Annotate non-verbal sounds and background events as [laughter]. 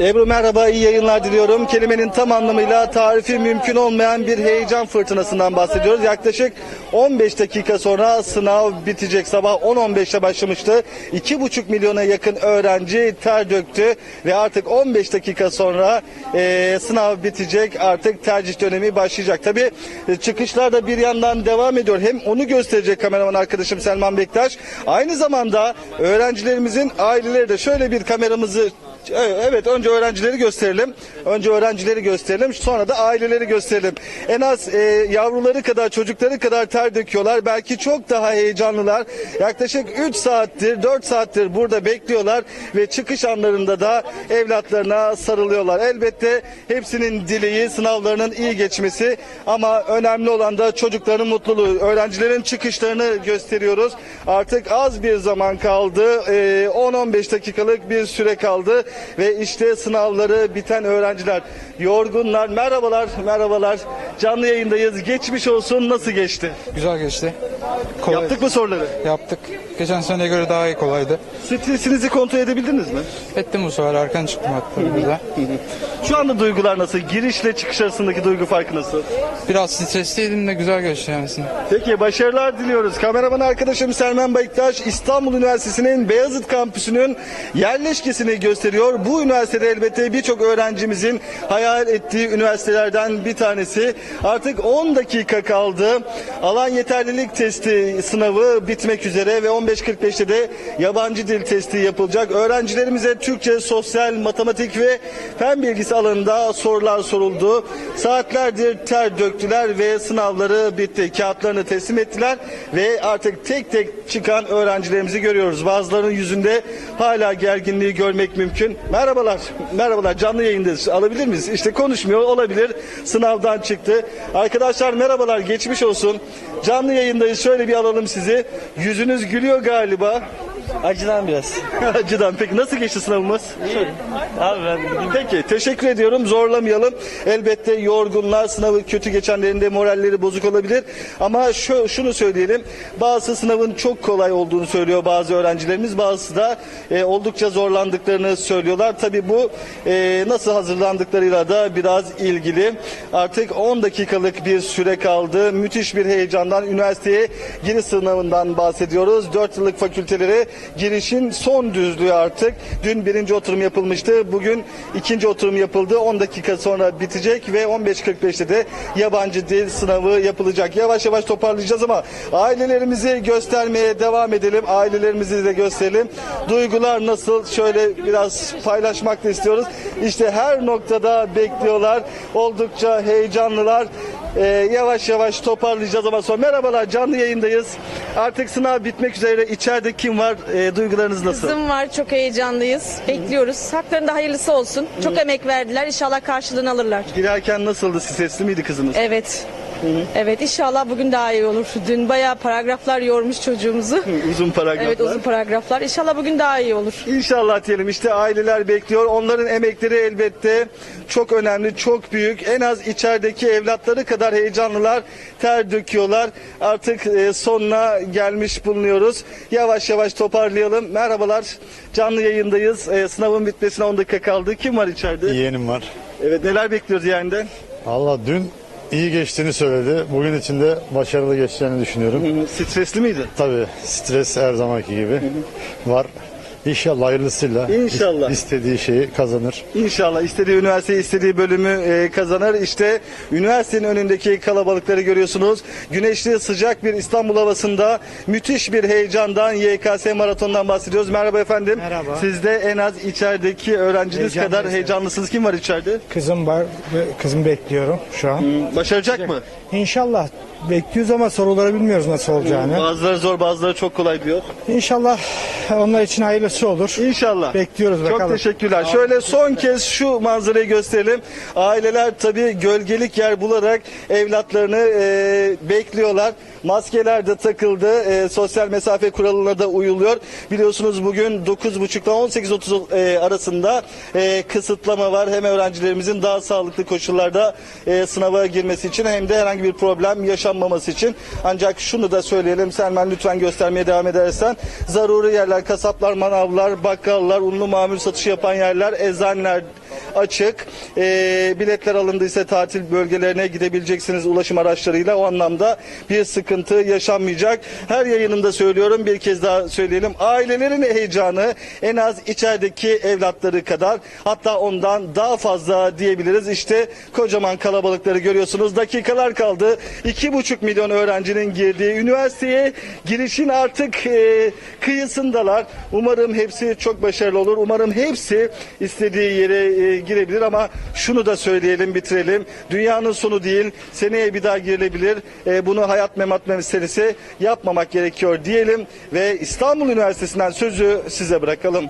Ebru merhaba, iyi yayınlar diliyorum. Kelimenin tam anlamıyla tarifi mümkün olmayan bir heyecan fırtınasından bahsediyoruz. Yaklaşık 15 dakika sonra sınav bitecek. Sabah 10.15'te başlamıştı. 2,5 milyona yakın öğrenci ter döktü ve artık 15 dakika sonra e, sınav bitecek. Artık tercih dönemi başlayacak. Tabii e, çıkışlar da bir yandan devam ediyor. Hem onu gösterecek kameraman arkadaşım Selman Bektaş. Aynı zamanda öğrencilerimizin aileleri de şöyle bir kameramızı Evet önce öğrencileri gösterelim. Önce öğrencileri gösterelim. Sonra da aileleri gösterelim. En az e, yavruları kadar çocukları kadar ter döküyorlar. Belki çok daha heyecanlılar. Yaklaşık 3 saattir 4 saattir burada bekliyorlar ve çıkış anlarında da evlatlarına sarılıyorlar. Elbette hepsinin dileği sınavlarının iyi geçmesi ama önemli olan da çocukların mutluluğu. Öğrencilerin çıkışlarını gösteriyoruz. Artık az bir zaman kaldı. E, 10-15 dakikalık bir süre kaldı ve işte sınavları biten öğrenciler yorgunlar. Merhabalar, merhabalar. Canlı yayındayız. Geçmiş olsun. Nasıl geçti? Güzel geçti. Kolay. Yaptık mı soruları? Yaptık. Geçen seneye göre daha iyi kolaydı. Stresinizi kontrol edebildiniz mi? Ettim bu sefer erken çıktım hatta burada. Şu anda duygular nasıl? Girişle çıkış arasındaki duygu farkı nasıl? Biraz stresliydim de güzel geçti yani. Peki başarılar diliyoruz. Kameraman arkadaşım Selman Bayıktaş İstanbul Üniversitesi'nin Beyazıt kampüsünün yerleşkesini gösteriyor. Bu üniversitede elbette birçok öğrencimizin hayal ettiği üniversitelerden bir tanesi. Artık 10 dakika kaldı. Alan yeterlilik testi sınavı bitmek üzere ve 15.45'te de yabancı dil testi yapılacak. Öğrencilerimize Türkçe, sosyal, matematik ve fen bilgisi alanında sorular soruldu. Saatlerdir ter döktüler ve sınavları bitti. Kağıtlarını teslim ettiler ve artık tek tek çıkan öğrencilerimizi görüyoruz. Bazılarının yüzünde hala gerginliği görmek mümkün. Merhabalar, merhabalar canlı yayındayız. Alabilir miyiz? İşte konuşmuyor olabilir. Sınavdan çıktı. Arkadaşlar merhabalar, geçmiş olsun. Canlı yayındayız. Şöyle bir alalım sizi. Yüzünüz gülüyor galiba. Acıdan biraz. [laughs] Acıdan. Peki nasıl geçti sınavımız? Abi ben Peki teşekkür ediyorum. Zorlamayalım. Elbette yorgunlar, sınavı kötü geçenlerinde moralleri bozuk olabilir. Ama şu, şunu söyleyelim. Bazı sınavın çok kolay olduğunu söylüyor bazı öğrencilerimiz. Bazısı da e, oldukça zorlandıklarını söylüyorlar. Tabii bu e, nasıl hazırlandıklarıyla da biraz ilgili. Artık 10 dakikalık bir süre kaldı. Müthiş bir heyecandan üniversiteye giriş sınavından bahsediyoruz. 4 yıllık fakültelere girişin son düzlüğü artık. Dün birinci oturum yapılmıştı. Bugün ikinci oturum yapıldı. 10 dakika sonra bitecek ve 15.45'te de yabancı dil sınavı yapılacak. Yavaş yavaş toparlayacağız ama ailelerimizi göstermeye devam edelim. Ailelerimizi de gösterelim. Duygular nasıl? Şöyle biraz paylaşmak da istiyoruz. İşte her noktada bekliyorlar. Oldukça heyecanlılar. Ee, yavaş yavaş toparlayacağız ama sonra merhabalar canlı yayındayız. Artık sınav bitmek üzere. İçeride kim var? Ee, duygularınız nasıl? Kızım var çok heyecanlıyız. Bekliyoruz. Haklarında hayırlısı olsun. Çok emek verdiler. İnşallah karşılığını alırlar. Girerken nasıldı? Stresli miydi kızınız? Evet. Evet inşallah bugün daha iyi olur. Dün bayağı paragraflar yormuş çocuğumuzu. Uzun paragraflar. Evet uzun paragraflar. İnşallah bugün daha iyi olur. İnşallah diyelim işte aileler bekliyor. Onların emekleri elbette çok önemli, çok büyük. En az içerideki evlatları kadar heyecanlılar, ter döküyorlar. Artık e, sonuna gelmiş bulunuyoruz. Yavaş yavaş toparlayalım. Merhabalar, canlı yayındayız. E, sınavın bitmesine 10 dakika kaldı. Kim var içeride? Yeğenim var. Evet, neler bekliyoruz yani Valla dün iyi geçtiğini söyledi. Bugün için de başarılı geçeceğini düşünüyorum. Stresli miydi? Tabii stres her zamanki gibi var. İnşallah hayırlısıyla İnşallah. is- istediği şeyi kazanır. İnşallah istediği üniversite istediği bölümü e, kazanır. İşte üniversitenin önündeki kalabalıkları görüyorsunuz. Güneşli sıcak bir İstanbul havasında müthiş bir heyecandan YKS maratonundan bahsediyoruz. Merhaba efendim. Merhaba. Siz de en az içerideki öğrenciniz Heyecanlıyız, kadar heyecanlısınız. Kim var içeride? Kızım var ve kızım bekliyorum şu an. Başaracak mı? İnşallah bekliyoruz ama soruları bilmiyoruz nasıl olacağını. Bazıları zor bazıları çok kolay diyor. İnşallah onlar için hayırlısı olur. İnşallah. Bekliyoruz Çok bakalım. teşekkürler. Şöyle son kez şu manzarayı gösterelim. Aileler tabii gölgelik yer bularak evlatlarını e, bekliyorlar. Maskeler de takıldı. E, sosyal mesafe kuralına da uyuluyor. Biliyorsunuz bugün 9.30'dan 18.30 e, arasında e, kısıtlama var. Hem öğrencilerimizin daha sağlıklı koşullarda e, sınava girmesi için hem de herhangi bir problem yaşanmaması için. Ancak şunu da söyleyelim. Selman lütfen göstermeye devam edersen. Zaruri yerler, kasaplar, manavlar, bakkallar, unlu mamul satışı yapan yerler, eczaneler açık. Ee, biletler alındıysa tatil bölgelerine gidebileceksiniz ulaşım araçlarıyla. O anlamda bir sıkıntı yaşanmayacak. Her yayınımda söylüyorum bir kez daha söyleyelim. Ailelerin heyecanı en az içerideki evlatları kadar hatta ondan daha fazla diyebiliriz. İşte kocaman kalabalıkları görüyorsunuz. Dakikalar kaldı. 2,5 milyon öğrencinin girdiği üniversiteye girişin artık e, kıyısındalar. Umarım hepsi çok başarılı olur. Umarım hepsi istediği yere e, girebilir ama şunu da söyleyelim bitirelim. Dünyanın sonu değil. Seneye bir daha girilebilir. E, bunu hayat memat meselesi yapmamak gerekiyor diyelim ve İstanbul Üniversitesi'nden sözü size bırakalım.